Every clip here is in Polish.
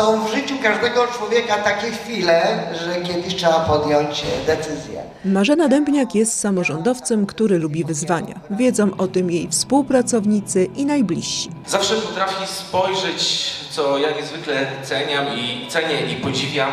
są w życiu każdego człowieka takie chwile, że kiedyś trzeba podjąć e, decyzję. Marzena Dębniak jest samorządowcem, który lubi wyzwania. Wiedzą o tym jej współpracownicy i najbliżsi. Zawsze potrafi spojrzeć, co ja niezwykle ceniam i cenię i podziwiam,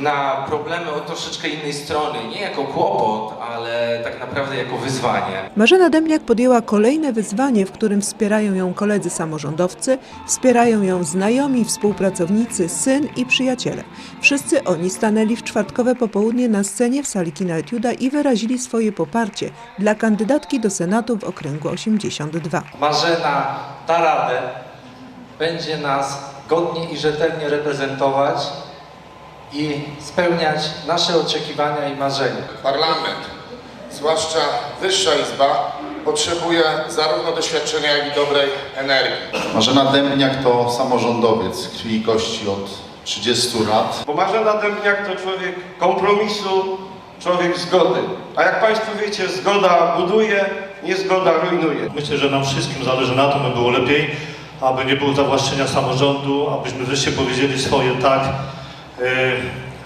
na problemy od troszeczkę innej strony. Nie jako kłopot, ale tak naprawdę jako wyzwanie. Marzena Dębniak podjęła kolejne wyzwanie, w którym wspierają ją koledzy samorządowcy, wspierają ją znajomi, współpracownicy, syn i przyjaciele. Wszyscy oni stanęli w czwartkowe popołudnie na scenie w sali kina Etiuda i wyrazili swoje poparcie dla kandydatki do Senatu w okręgu 82. Marzena da radę, będzie nas godnie i rzetelnie reprezentować i spełniać nasze oczekiwania i marzenia. Parlament, zwłaszcza Wyższa Izba, potrzebuje zarówno doświadczenia, jak i dobrej energii. Marzena Dębniak to samorządowiec krwi i kości od 30 lat. Bo Marzena Dębniak to człowiek kompromisu, człowiek zgody. A jak Państwo wiecie, zgoda buduje, niezgoda rujnuje. Myślę, że nam wszystkim zależy na tym, by było lepiej, aby nie było zawłaszczenia samorządu, abyśmy wreszcie powiedzieli swoje tak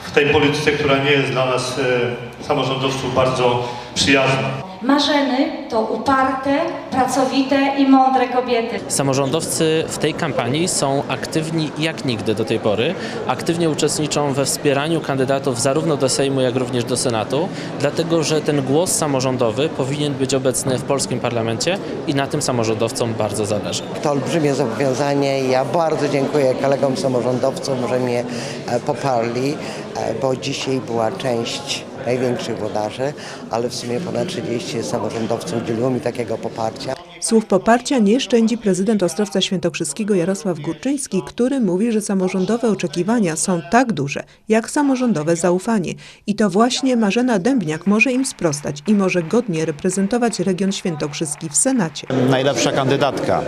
w tej polityce, która nie jest dla nas e, samorządowców bardzo przyjazna. Marzeny to uparte, pracowite i mądre kobiety. Samorządowcy w tej kampanii są aktywni jak nigdy do tej pory. Aktywnie uczestniczą we wspieraniu kandydatów zarówno do Sejmu, jak również do Senatu, dlatego że ten głos samorządowy powinien być obecny w polskim parlamencie i na tym samorządowcom bardzo zależy. To olbrzymie zobowiązanie i ja bardzo dziękuję kolegom samorządowcom, że mnie e, poparli, e, bo dzisiaj była część największych wodarzy, ale w sumie ponad 30 samorządowców udzieliło mi takiego poparcia. Słów poparcia nie szczędzi prezydent Ostrowca Świętokrzyskiego Jarosław Górczyński, który mówi, że samorządowe oczekiwania są tak duże, jak samorządowe zaufanie. I to właśnie Marzena Dębniak może im sprostać i może godnie reprezentować region świętokrzyski w Senacie. najlepsza kandydatka.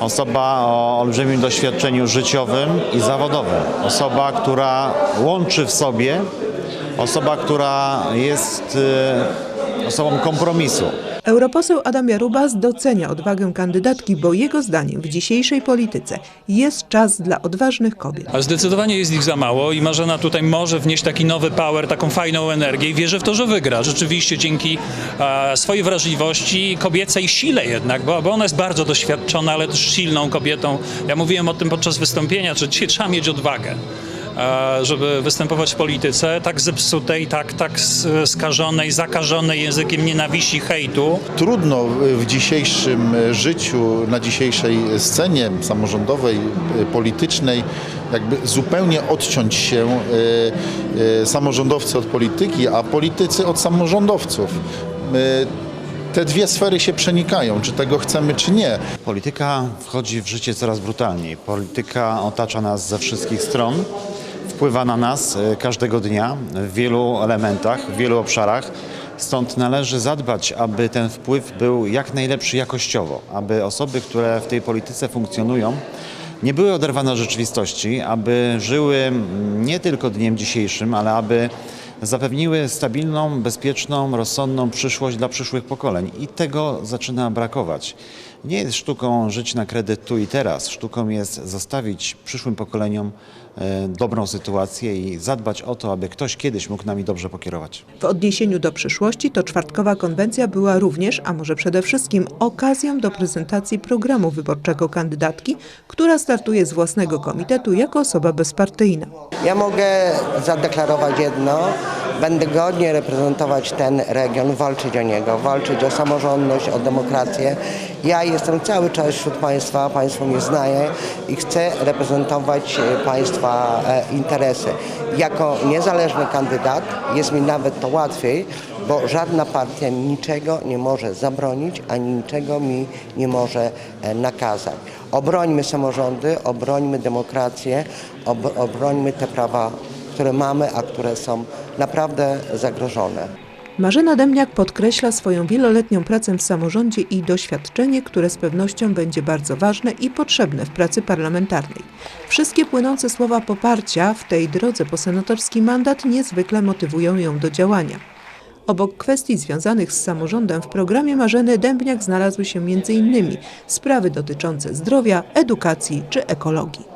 Osoba o olbrzymim doświadczeniu życiowym i zawodowym. Osoba, która łączy w sobie, osoba, która jest e, osobą kompromisu. Europoseł Adam Jarubas docenia odwagę kandydatki, bo jego zdaniem w dzisiejszej polityce jest czas dla odważnych kobiet. A zdecydowanie jest ich za mało i Marzena tutaj może wnieść taki nowy power, taką fajną energię i wierzę w to, że wygra. Rzeczywiście dzięki e, swojej wrażliwości, kobiecej sile jednak, bo, bo ona jest bardzo doświadczona, ale też silną kobietą. Ja mówiłem o tym podczas wystąpienia, że dzisiaj trzeba mieć odwagę. E, Żeby występować w polityce tak zepsutej, tak, tak skażonej, zakażonej językiem nienawiści, hejtu. Trudno w dzisiejszym życiu, na dzisiejszej scenie samorządowej, y, politycznej, jakby zupełnie odciąć się y, samorządowcy od polityki, a politycy od samorządowców. Te dwie sfery się przenikają, czy tego chcemy, czy nie. Polityka wchodzi w życie coraz brutalniej. Polityka otacza nas ze wszystkich stron, wpływa na nas e, każdego dnia w wielu elementach, w wielu obszarach. Stąd należy zadbać, aby ten wpływ był jak najlepszy jakościowo, aby osoby, które w tej polityce funkcjonują, nie były oderwane od rzeczywistości, aby żyły nie tylko dniem dzisiejszym, ale aby zapewniły stabilną, bezpieczną, rozsądną przyszłość dla przyszłych pokoleń. I tego zaczyna brakować. Nie jest sztuką żyć na kredyt tu i teraz. Sztuką jest zostawić przyszłym pokoleniom e, dobrą sytuację i zadbać o to, aby ktoś kiedyś mógł nami dobrze pokierować. W odniesieniu do przyszłości to czwartkowa konwencja była również, a może przede wszystkim, okazją do prezentacji programu wyborczego kandydatki, która startuje z własnego komitetu jako osoba bezpartyjna. Ja mogę zadeklarować jedno, będę godnie reprezentować ten region, walczyć o niego, walczyć o samorządność, o demokrację. Ja jestem cały czas wśród Państwa, Państwo mnie znają i chcę reprezentować e, Państwa e, interesy. Jako niezależny kandydat jest mi nawet to łatwiej, bo żadna partia niczego nie może zabronić, ani niczego mi nie może e, nakazać. Obrońmy samorządy, obrońmy demokrację, ob- obrońmy te prawa, które mamy, a które są naprawdę zagrożone. Marzena Demniak podkreśla swoją wieloletnią pracę w samorządzie i doświadczenie, które z pewnością będzie bardzo ważne i potrzebne w pracy parlamentarnej. Wszystkie płynące słowa poparcia w tej drodze po senatorski mandat niezwykle motywują ją do działania. Obok kwestii związanych z samorządem w programie Marzeny Dębniak znalazły się m.in. sprawy dotyczące zdrowia, edukacji czy ekologii.